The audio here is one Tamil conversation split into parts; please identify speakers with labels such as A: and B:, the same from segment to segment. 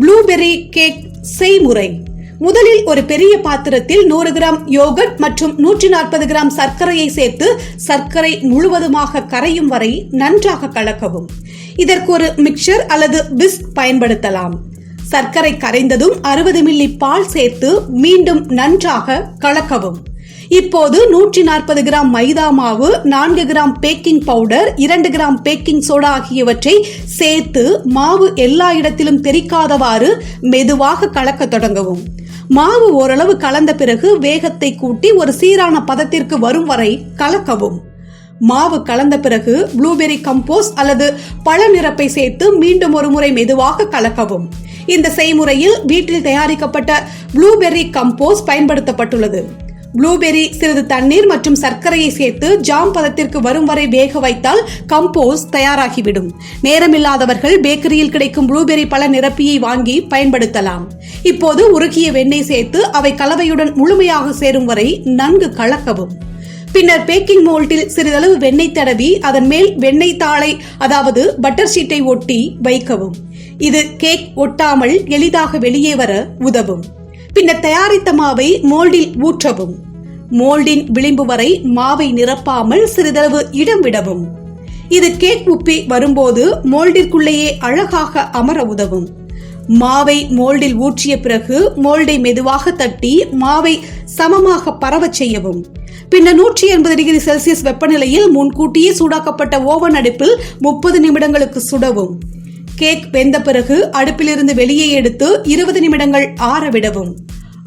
A: ப்ளூபெர்ரி கேக் செய்முறை. முதலில் ஒரு பெரிய பாத்திரத்தில் நூறு கிராம் யோகட் மற்றும் நூற்றி நாற்பது கிராம் சர்க்கரையை சேர்த்து சர்க்கரை முழுவதுமாக கரையும் வரை நன்றாக கலக்கவும். இதற்கு ஒரு மிக்சர் அல்லது பிஸ்க் பயன்படுத்தலாம். சர்க்கரை கரைந்ததும் அறுபது மில்லி பால் சேர்த்து மீண்டும் நன்றாக கலக்கவும். இப்போது நூற்றி நாற்பது கிராம் மைதா மாவு நான்கு கிராம் பேக்கிங் பவுடர் இரண்டு கிராம் பேக்கிங் சோடா ஆகியவற்றை சேர்த்து மாவு எல்லா இடத்திலும் தெரிக்காதவாறு மெதுவாக கலக்க தொடங்கவும். மாவு ஓரளவு கலந்த பிறகு வேகத்தை கூட்டி ஒரு சீரான பதத்திற்கு வரும் வரை கலக்கவும். மாவு கலந்த பிறகு ப்ளூபெர்ரி கம்போஸ் அல்லது பழ நிரப்பை சேர்த்து மீண்டும் ஒரு முறை மெதுவாக கலக்கவும். இந்த செய்முறையில் வீட்டில் தயாரிக்கப்பட்ட ப்ளூபெர்ரி கம்போஸ் பயன்படுத்தப்பட்டுள்ளது. ப்ளூபெரி சிறிது தண்ணீர் மற்றும் சர்க்கரையை சேர்த்து ஜாம் பதத்திற்கு வரும் வரை வேக வைத்தால் கம்போஸ் தயாராகிவிடும். நேரமில்லாதவர்கள் பேக்கரியில் கிடைக்கும் ப்ளூபெரி பழ நிரப்பியை வாங்கி பயன்படுத்தலாம். இப்போது உருகிய வெண்ணெய் சேர்த்து அவை கலவையுடன் முழுமையாக சேரும் வரை நன்கு கலக்கவும். பின்னர் பேக்கிங் மோல்டில் சிறிதளவு வெண்ணெய் தடவி அதன் மேல் வெண்ணெய் தாளை அதாவது பட்டர் ஷீட்டை ஒட்டி வைக்கவும். இது கேக் ஒட்டாமல் எளிதாக வெளியே வர உதவும். பின்னர் தயாரித்த மாவை மோல்டில் ஊற்றவும். மோல்டின் விளிம்பு வரை மாவை நிரப்பாமல் சிறிதளவு இடம் விடவும். இது கேக் உப்பி வரும்போது மோல்டிற்குள்ளேயே அழகாக அமர உதவும். மாவை மோல்டில் ஊற்றிய பிறகு மோல்டை மெதுவாக தட்டி மாவை சமமாக பரவச் செய்யவும். பின்னர் நூற்றி எண்பது டிகிரி செல்சியஸ் வெப்பநிலையில் முன்கூட்டியே சூடாக்கப்பட்ட ஓவன் அடுப்பில் முப்பது நிமிடங்களுக்கு சுடவும். கேக் வெந்த பிறகு அடுப்பிலிருந்து வெளியே எடுத்து இருபது நிமிடங்கள் ஆற விடவும்.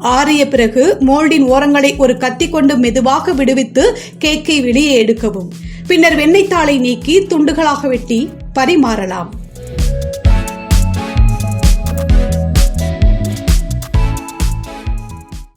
A: ஆறிய பிறகு மோல்டின் ஓரங்களை ஒரு கத்தி கொண்டு மெதுவாக விடுவித்து கேக்கை வெளியே எடுக்கவும். பின்னர் வெண்ணெய் தாளை நீக்கி துண்டுகளாக வெட்டி பரிமாறலாம்.